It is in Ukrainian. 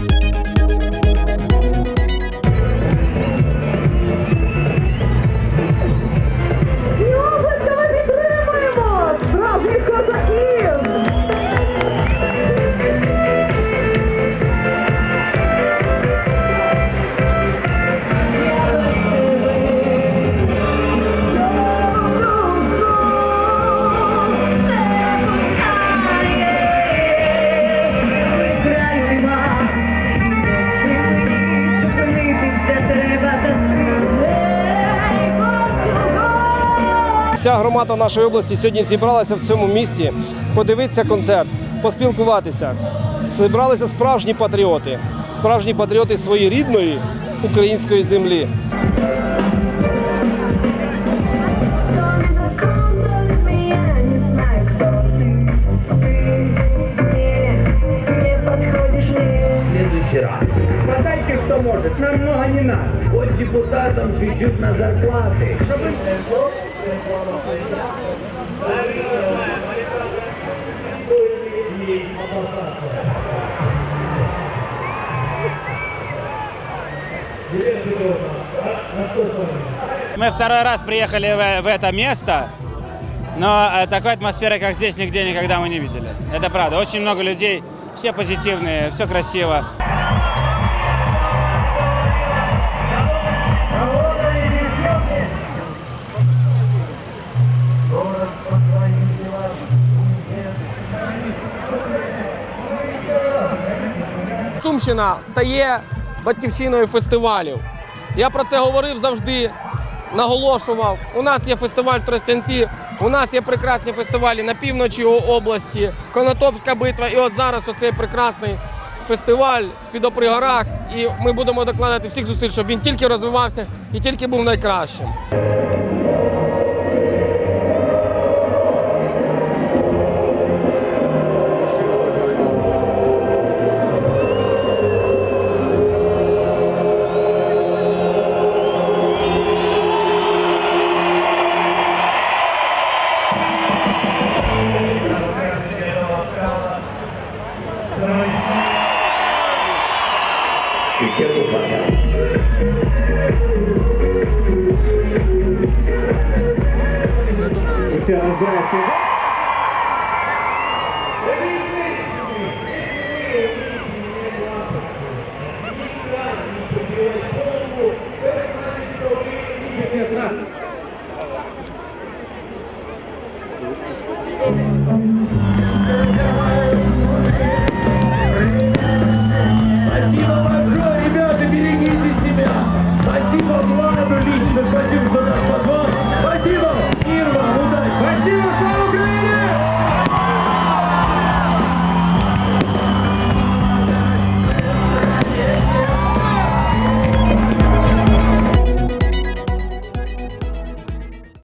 І Вся громада нашої області сьогодні зібралася в цьому місті подивитися концерт, поспілкуватися. Зібралися справжні патріоти, справжні патріоти своєї рідної української землі. Подайте, кто может, нам много не надо. Хоть депутатам чуть-чуть на зарплаты. Чтобы... Мы второй раз приехали в, в это место, но э, такой атмосферы, как здесь, нигде никогда мы не видели. Это правда. Очень много людей, все позитивные, все красиво. Сумщина стає батьківщиною фестивалів. Я про це говорив завжди, наголошував. У нас є фестиваль Тростянці, у нас є прекрасні фестивалі на півночі області, Конотопська битва. І от зараз оцей прекрасний фестиваль під Опригорах. І ми будемо докладати всіх зусиль, щоб він тільки розвивався і тільки був найкращим. И все купают. Еще раз здравствуйте.